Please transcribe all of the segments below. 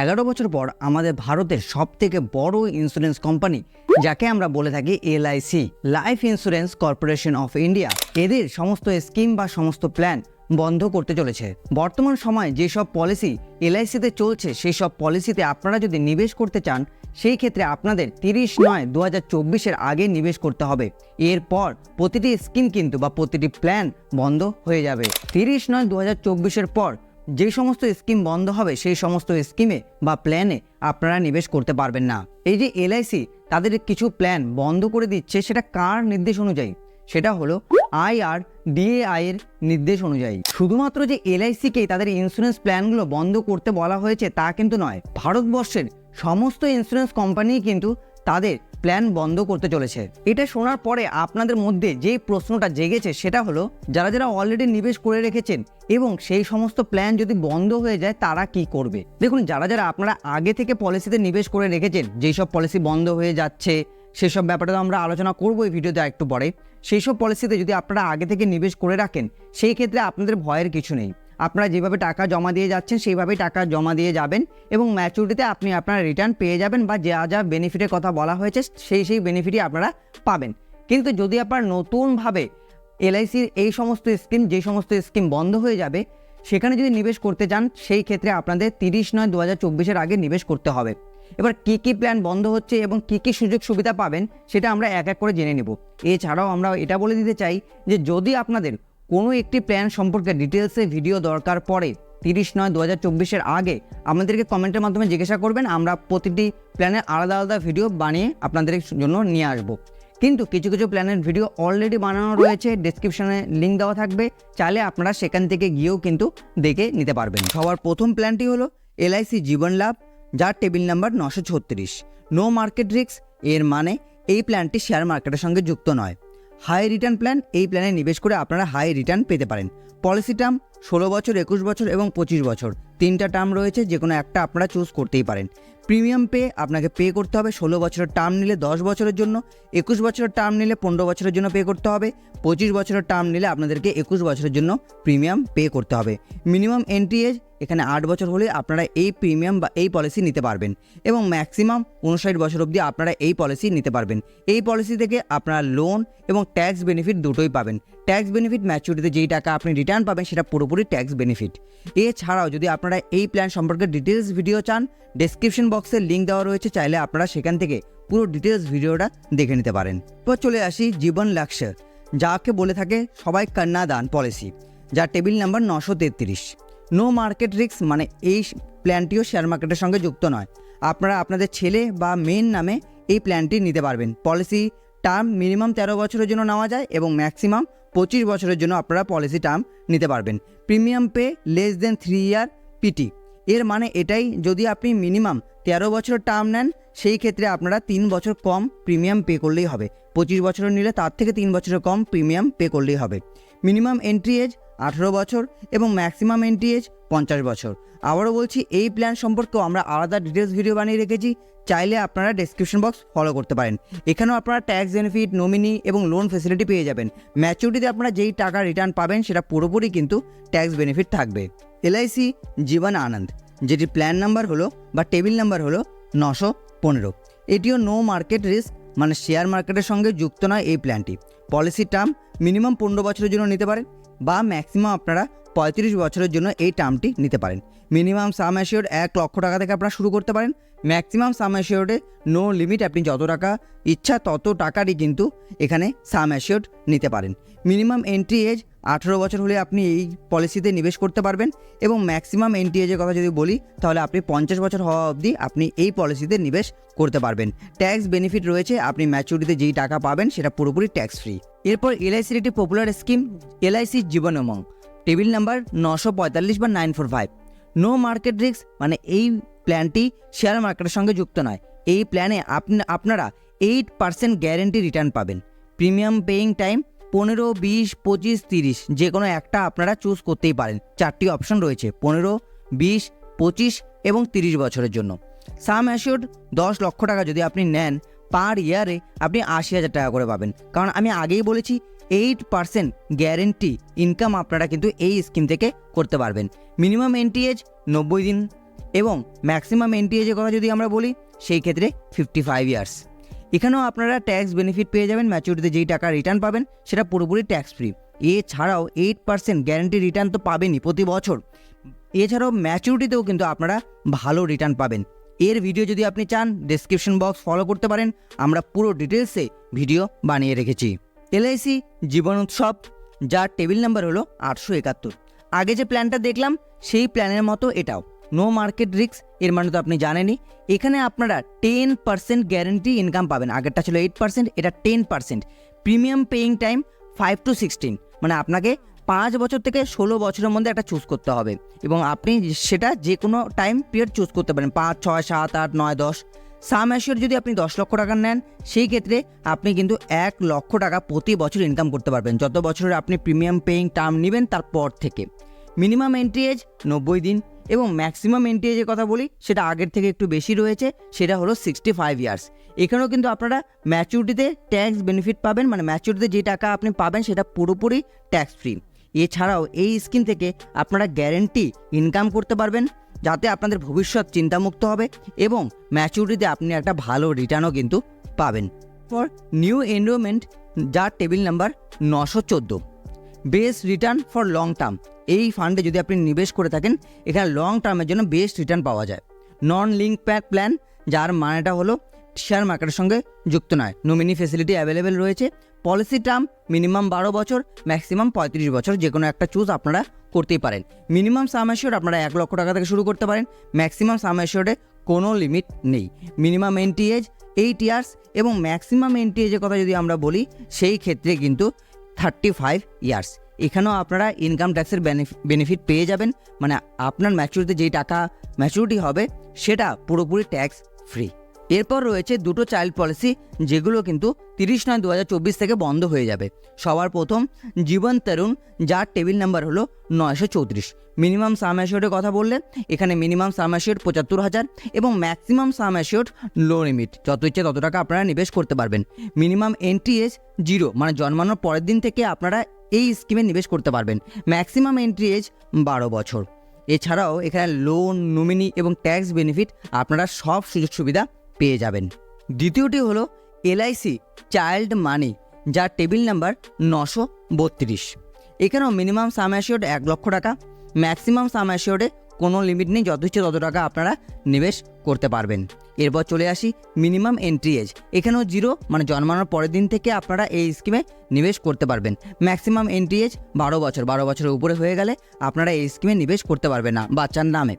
এগারো বছর পর আমাদের ভারতের সব থেকে বড় ইন্স্যুরেন্স কোম্পানি যাকে আমরা বলে থাকি LIC life insurance corporation of India এদের সমস্ত স্কিম বা সমস্ত প্ল্যান বন্ধ করতে চলেছে। বর্তমান সময়ে যেসব পলিসি এলআইসিতে চলছে সেই সব পলিসিতে আপনারা যদি নিবেশ করতে চান, সেই ক্ষেত্রে আপনাদের তিরিশ নয় দু হাজার আগে নিবেশ করতে হবে। এরপর প্রতিটি স্কিম কিন্তু বা প্রতিটি প্ল্যান বন্ধ হয়ে যাবে। তিরিশ নয় দু হাজার পর যে সমস্ত স্কিম বন্ধ হবে, সেই সমস্ত স্কিমে বা প্ল্যানে আপনারা নিবেশ করতে পারবেন না। এই যে এলআইসি তাদের কিছু প্ল্যান বন্ধ করে দিচ্ছে, সেটা কার নির্দেশ অনুযায়ী? সেটা হলো আই আর ডিএআই এর নির্দেশ অনুযায়ী। শুধুমাত্র যে এলআইসিকেই তাদের ইন্স্যুরেন্স প্ল্যানগুলো বন্ধ করতে বলা হয়েছে, তা কিন্তু নয়। ভারতবর্ষের সমস্ত ইন্স্যুরেন্স কোম্পানি কিন্তু তাদের প্ল্যান বন্ধ করতে চলেছে। এটা শোনার পরে আপনাদের মধ্যে যে প্রশ্নটা জেগেছে সেটা হলো, যারা যারা অলরেডি নিবেশ করে রেখেছেন এবং সেই সমস্ত প্ল্যান যদি বন্ধ হয়ে যায়, তারা কি করবে? দেখুন, যারা যারা আপনারা আগে থেকে পলিসিতে নিবেশ করে রেখেছেন যেই সব পলিসি বন্ধ হয়ে যাচ্ছে, সেসব ব্যাপারে তো আমরা আলোচনা করব এই ভিডিওতে একটু পরে সেই সব পলিসিতে যদি আপনারা আগে থেকে নিবেশ করে রাখেন, সেই ক্ষেত্রে আপনাদের ভয়ের কিছু নেই। আপনারা যেভাবে টাকা জমা দিয়ে যাচ্ছেন, সেইভাবেই টাকা জমা দিয়ে যাবেন এবং ম্যাচুরিটিতে আপনি আপনার রিটার্ন পেয়ে যাবেন বা যা যা বেনিফিটের কথা বলা হয়েছে, সেই সেই বেনিফিটই আপনারা পাবেন। কিন্তু যদি আপনার নতুনভাবে এলআইসির এই সমস্ত স্কিম যে সমস্ত স্কিম বন্ধ হয়ে যাবে, সেখানে যদি নিবেশ করতে চান, সেই ক্ষেত্রে আপনাদের তিরিশ নয় দু হাজার চব্বিশের আগে নিবেশ করতে হবে। এবার কী কী প্ল্যান বন্ধ হচ্ছে এবং কী কী সুযোগ সুবিধা পাবেন, সেটা আমরা এক এক করে জেনে নেব। এছাড়াও আমরা এটা বলে দিতে চাই যে যদি আপনাদের কোনো একটি প্ল্যান সম্পর্কে ডিটেলসে ভিডিও দরকার পড়ে, তিরিশ নয় দু হাজার চব্বিশের আগে, আমাদেরকে কমেন্টের মাধ্যমে জিজ্ঞাসা করবেন, আমরা প্রতিটি প্ল্যানের আলাদা আলাদা ভিডিও বানিয়ে আপনাদের জন্য নিয়ে আসব। কিন্তু কিছু কিছু প্ল্যানের ভিডিও অলরেডি বানানো রয়েছে ডিসক্রিপশনে লিঙ্ক দেওয়া থাকবে, চাইলে আপনারা সেখান থেকে গিয়েও কিন্তু দেখে নিতে পারবেন। সবার প্রথম প্ল্যানটি হলো এলআইসি জীবন লাভ, যার টেবিল নাম্বার নশো ছত্রিশ। নো মার্কেট রিস্ক এর মানে এই প্ল্যানটি শেয়ার মার্কেটের সঙ্গে যুক্ত নয়। হাই রিটার্ন প্ল্যান এই প্ল্যানে নিবেশ করে আপনারা হাই রিটার্ন পেতে পারেন। পলিসি টার্ম ষোলো বছর, একুশ বছর এবং পঁচিশ বছর। তিনটা টার্ম রয়েছে, যে কোনো একটা আপনারা চুজ করতেই পারেন। প্রিমিয়াম পে আপনাকে পে করতে হবে ষোলো বছরের টার্ম নিলে দশ বছরের জন্য, একুশ বছরের টার্ম নিলে পনেরো বছরের জন্য পে করতে হবে, পঁচিশ বছরের টার্ম নিলে আপনাদেরকে একুশ বছরের জন্য প্রিমিয়াম পে করতে হবে। মিনিমাম এন্ট্রি এজ এখানে আট বছর হলে আপনারা এই প্রিমিয়াম বা এই পলিসি নিতে পারবেন। এবং ম্যাক্সিমাম উনষাট বছর অবধি আপনারা এই পলিসি নিতে পারবেন। এই পলিসি থেকে আপনারা লোন এবং ট্যাক্স বেনিফিট দুটোই পাবেন। ট্যাক্স বেনিফিট ম্যাচুরিটিতে যেই টাকা আপনি রিটার্ন পাবেন, সেটা পুরোপুরি ট্যাক্স বেনিফিট এছাড়াও যদি আপনারা এই প্ল্যান সম্পর্কে ডিটেলস ভিডিও চান ডেসক্রিপশন বক্সে লিঙ্ক দেওয়া রয়েছে, চাইলে আপনারা সেখান থেকে পুরো ডিটেলস ভিডিওটা দেখে নিতে পারেন। এবার চলে আসি জীবন লাক্সার যাকে বলে থাকে সবাই কন্যাদান পলিসি যা টেবিল নাম্বার নশো তেত্রিশ। নো মার্কেট রিস্ক মানে এই প্ল্যানটিও শেয়ার মার্কেটের সঙ্গে যুক্ত নয়। আপনারা আপনাদের ছেলে বা মেন নামে এই প্ল্যানটি নিতে পারবেন। পলিসি টার্ম মিনিমাম তেরো বছরের জন্য নেওয়া যায় এবং ম্যাক্সিমাম পঁচিশ বছরের জন্য আপনারা পলিসি টার্ম নিতে পারবেন। Premium pay less then three year PT এর মানে এটাই, যদি আপনি মিনিমাম তেরো বছরের টার্ম নেন, সেই ক্ষেত্রে আপনারা তিন বছর কম প্রিমিয়াম পে করলেই হবে। পঁচিশ বছরের নিলে তার থেকে তিন বছরের কম প্রিমিয়াম পে করলেই হবে। মিনিমাম এন্ট্রি এজ আঠেরো বছর এবং ম্যাক্সিমাম এন্ট্রি এজ পঞ্চাশ বছর। আবারও বলছি, এই প্ল্যান সম্পর্কেও আমরা আলাদা ডিটেলস ভিডিও বানিয়ে রেখেছি। চাইলে আপনারা ডেসক্রিপশন বক্স ফলো করতে পারেন। এখানেও আপনারা ট্যাক্স বেনিফিট নমিনি এবং লোন ফেসিলিটি পেয়ে যাবেন। ম্যাচুরিটিতে আপনারা যেই টাকা রিটার্ন পাবেন, সেটা পুরোপুরি কিন্তু ট্যাক্স বেনিফিট থাকবে। এলআইসি জীবন আনন্দ যেটি প্ল্যান নাম্বার হলো বা টেবিল নাম্বার হলো নশো পনেরো। এটিও নো মার্কেট রিস্ক মানে শেয়ার মার্কেটের সঙ্গে যুক্ত নয় এই প্ল্যানটি পলিসি টার্ম মিনিমাম পনেরো বছরের জন্য নিতে পারেন। বা ম্যাক্সিমাম আপনারা পঁয়ত্রিশ বছরের জন্য এই টার্মটি নিতে পারেন। মিনিমাম সাম অ্যাসিওর এক লক্ষ টাকা থেকে আপনারা শুরু করতে পারেন। ম্যাক্সিমাম সাম অ্যাসিওর্ডে নো লিমিট আপনি যত টাকা ইচ্ছা তত টাকারই কিন্তু এখানে সাম অ্যাসিওর নিতে পারেন। মিনিমাম এন্ট্রি এজ আঠেরো বছর হলে আপনি এই পলিসিতে নিবেশ করতে পারবেন এবং ম্যাক্সিমাম এন্ট্রি এজের কথা যদি বলি, তাহলে আপনি পঞ্চাশ বছর হওয়া অবধি আপনি এই পলিসিতে নিবেশ করতে পারবেন। ট্যাক্স বেনিফিট রয়েছে, আপনি ম্যাচুরিটিতে যেই টাকা পাবেন সেটা পুরোপুরি ট্যাক্স ফ্রি এরপর এলআইসির একটি popular scheme LIC Jeevan Umang table number নশো পঁয়তাল্লিশ বা nine four five no market risk মানে এই প্ল্যানটি শেয়ার মার্কেটের সঙ্গে যুক্ত নয়। এই প্ল্যানে আপনি, আপনারা এইট পার্সেন্ট গ্যারেন্টি রিটার্ন পাবেন। প্রিমিয়াম পেইং টাইম পনেরো, বিশ, পঁচিশ, তিরিশ যে কোনো একটা আপনারা চুজ করতেই পারেন। চারটি অপশন রয়েছে, পনেরো, বিশ, পঁচিশ এবং তিরিশ বছরের জন্য। সাম অ্যাসিওর দশ লক্ষ টাকা যদি আপনি নেন পার ইয়ারে আপনি আশি হাজার টাকা করে পাবেন। কারণ আমি আগেই বলেছি এইট পার্সেন্ট গ্যারেন্টি ইনকাম আপনারা কিন্তু এই স্কিম থেকে করতে পারবেন। মিনিমাম এন্ট্রি এজ নব্বই দিন। এবং ম্যাক্সিমাম এনটিএজের কথা যদি আমরা বলি, সেই ক্ষেত্রে ফিফটি ফাইভ ইয়ার্স এখানেও আপনারা ট্যাক্স বেনিফিট পেয়ে যাবেন ম্যাচুরিটিতে যেই টাকা রিটার্ন পাবেন, সেটা পুরোপুরি ট্যাক্স ফ্রি এছাড়াও এইট পার্সেন্ট গ্যারান্টি রিটার্ন তো পাবেনই প্রতি বছর। এছাড়াও ম্যাচুরিটিতেও কিন্তু আপনারা ভালো রিটার্ন পাবেন। এর ভিডিও যদি আপনি চান ডেসক্রিপশন বক্স ফলো করতে পারেন। আমরা পুরো ডিটেলসে ভিডিও বানিয়ে রেখেছি। এলআইসি জীবন উৎসব, যার টেবিল নাম্বার হলো আটশো একাত্তর। আগে যে প্ল্যানটা দেখলাম, সেই প্ল্যানের মতো এটাও। নো মার্কেট রিস্ক এর মানে তো আপনি জানেনই। এখানে আপনারা টেন পার্সেন্ট গ্যারেন্টি ইনকাম পাবেন। আগেরটা ছিল এইট পার্সেন্ট এটা ten percent premium paying time five to sixteen মানে আপনাকে পাঁচ বছর থেকে ষোলো বছরের মধ্যে একটা চুজ করতে হবে। এবং আপনি সেটা যে কোনো টাইম পিরিয়ড চুজ করতে পারেন। পাঁচ, ছয়, সাত, আট, নয়, দশ। সাম অ্যাসিওর যদি আপনি দশ লক্ষ টাকা নেন, সেই ক্ষেত্রে আপনি কিন্তু এক লক্ষ টাকা প্রতি বছর ইনকাম করতে পারবেন। যত বছরের আপনি প্রিমিয়াম পেইং টার্ম নেবেন তারপর থেকে। মিনিমাম এন্ট্রি এজ নব্বই দিন। এবং ম্যাক্সিমাম এনটিএ যে কথা বলি, সেটা আগের থেকে একটু বেশি রয়েছে, সেটা হলো সিক্সটি ফাইভ ইয়ার্স এখানেও কিন্তু আপনারা ম্যাচুরিটিতে ট্যাক্স বেনিফিট পাবেন মানে ম্যাচুরিটিতে যে টাকা আপনি পাবেন, সেটা পুরোপুরি ট্যাক্স ফ্রি এছাড়াও এই স্কিম থেকে আপনারা গ্যারেন্টি ইনকাম করতে পারবেন, যাতে আপনাদের ভবিষ্যৎ চিন্তামুক্ত হবে এবং ম্যাচুরিটিতে আপনি একটা ভালো রিটার্নও কিন্তু পাবেন। ফর নিউ এনরোলমেন্ট যার টেবিল নাম্বার নশো চোদ্দ। Best return for long term এই ফান্ডে যদি আপনি নিবেশ করে থাকেন, এখানে লং টার্মের জন্য বেস্ট রিটার্ন পাওয়া যায়। নন লিঙ্ক প্যাক প্ল্যান যার মানেটা হলো শেয়ার মার্কেটের সঙ্গে যুক্ত নয়। নমিনি ফেসিলিটি অ্যাভেলেবেল রয়েছে। পলিসি টার্ম মিনিমাম বারো বছর ম্যাক্সিমাম পঁয়ত্রিশ বছর যে কোনো একটা চুজ আপনারা করতেই পারেন। মিনিমাম সাম আপনারা এক লক্ষ টাকা থেকে শুরু করতে পারেন। ম্যাক্সিমাম সাম কোনো লিমিট নেই। Minimum entry age eight years এবং ম্যাক্সিমাম এনটি এজের কথা যদি আমরা বলি, সেই ক্ষেত্রে কিন্তু থার্টি ফাইভ ইয়ার্স এখানেও আপনারা ইনকাম ট্যাক্সের বেনিফিট পেয়ে যাবেন। মানে আপনার ম্যাচুরিটিতে যেই টাকা ম্যাচুরিটি হবে, সেটা পুরোপুরি ট্যাক্স ফ্রি এরপর রয়েছে দুটো চাইল্ড পলিসি যেগুলো কিন্তু তিরিশ নয় দু থেকে বন্ধ হয়ে যাবে। সবার প্রথম, জীবন তরুণ, যার টেবিল নাম্বার হলো নয়শো চৌত্রিশ। মিনিমাম সাম অ্যাসিওরের কথা বললে, এখানে মিনিমাম সাম অ্যাসিওর পঁচাত্তর হাজার এবং maximum sum assured no limit যত ইচ্ছে তত টাকা আপনারা নিবেশ করতে পারবেন। মিনিমাম এনটিএস জিরো মানে জন্মানোর পরের দিন থেকে আপনারা এই স্কিমে নিবেশ করতে পারবেন। ম্যাক্সিমাম এন্ট্রি এজ বারো বছর। এছাড়াও এখানে লোন নমিনি এবং ট্যাক্স বেনিফিট আপনারা সব সুযোগ সুবিধা পেয়ে যাবেন। দ্বিতীয়টি হলো এলআইসি চাইল্ড মানি যার টেবিল নাম্বার নশো বত্রিশ। এখানেও মিনিমাম সাম এক লক্ষ টাকা ম্যাক্সিমাম সাম কোনো লিমিট নেই, যত ইচ্ছে তত টাকা আপনারা নিবেশ করতে পারবেন। এরপর চলে আসি মিনিমাম এন্ট্রি এজ এখানেও জিরো মানে জন্মানোর পরের দিন থেকে আপনারা এই স্কিমে নিবেশ করতে পারবেন। ম্যাক্সিমাম এন্ট্রি এজ বারো বছর, বারো বছরের উপরে হয়ে গেলে আপনারা এই স্কিমে নিবেশ করতে পারবেন না বাচ্চার নামে।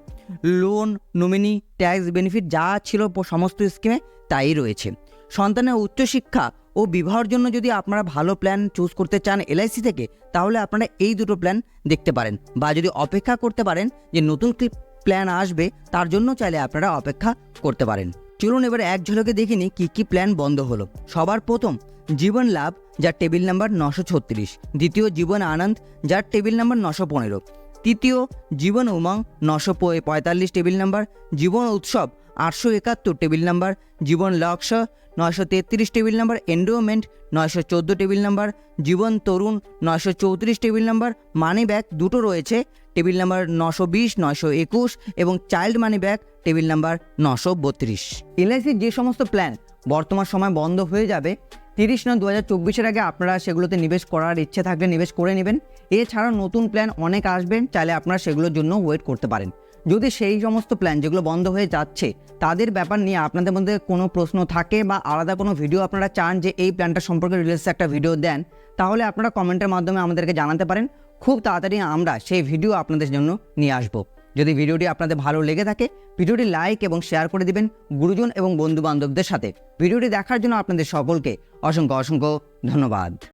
লোন নমিনি ট্যাক্স বেনিফিট যা ছিল সমস্ত স্কিমে তাই রয়েছে। সন্তানের উচ্চশিক্ষা ও বিবাহের জন্য যদি আপনারা ভালো প্ল্যান চুজ করতে চান এলআইসি থেকে, তাহলে আপনারা এই দুটো প্ল্যান দেখতে পারেন। বা যদি অপেক্ষা করতে পারেন যে নতুন কি প্ল্যান আসবে, তার জন্য চাইলে আপনারা অপেক্ষা করতে পারেন। চলুন এবার এক ঝলকে দেখিনি কি কি প্ল্যান বন্ধ হলো। সবার প্রথম, জীবন লাভ, যার টেবিল নাম্বার নশো ছত্রিশ। দ্বিতীয়, জীবন আনন্দ, যার টেবিল নাম্বার নশো পনেরো। তৃতীয়, জীবন উমং নশো পঁয়তাল্লিশ টেবিল নাম্বার, জীবন উৎসব আটশো একাত্তর টেবিল নাম্বার, জীবন লক্ষ্য নয়শো তেত্রিশ টেবিল নাম্বার এন্ডোমেন্ট নয়শো চোদ্দ টেবিল নাম্বার, জীবন তরুণ নয়শো চৌত্রিশ টেবিল নাম্বার মানি ব্যাগ দুটো রয়েছে, টেবিল নাম্বার নশো বিশ, নয়শো একুশ এবং child money bag table number নশো বত্রিশ। এলআইসির যে সমস্ত প্ল্যান বর্তমান সময় বন্ধ হয়ে যাবে তিরিশ নয় দু হাজার আগে আপনারা সেগুলোতে নিবেশ করার ইচ্ছে থাকলে নিবেশ করে নেবেন। এছাড়াও নতুন প্ল্যান অনেক আসবেন, চাইলে আপনারা সেগুলোর জন্য ওয়েট করতে পারেন। যদি সেই সমস্ত প্ল্যান যেগুলো বন্ধ হয়ে যাচ্ছে, তাদের ব্যাপার নিয়ে আপনাদের মধ্যে কোনো প্রশ্ন থাকে বা আলাদা কোনো ভিডিও আপনারা চান যে এই প্ল্যানটা সম্পর্কে রিলেটস একটা ভিডিও দেন, তাহলে আপনারা কমেন্টের মাধ্যমে আমাদেরকে জানাতে পারেন। খুব তাড়াতাড়ি আমরা সেই ভিডিও আপনাদের জন্য নিয়ে আসব। যদি ভিডিওটি আপনাদের ভালো লেগে থাকে, ভিডিওটি লাইক এবং শেয়ার করে দিবেন গুরুজন এবং বন্ধু বান্ধবদের সাথে। ভিডিওটি দেখার জন্য আপনাদের সকলকে অসংখ্য অসংখ্য ধন্যবাদ।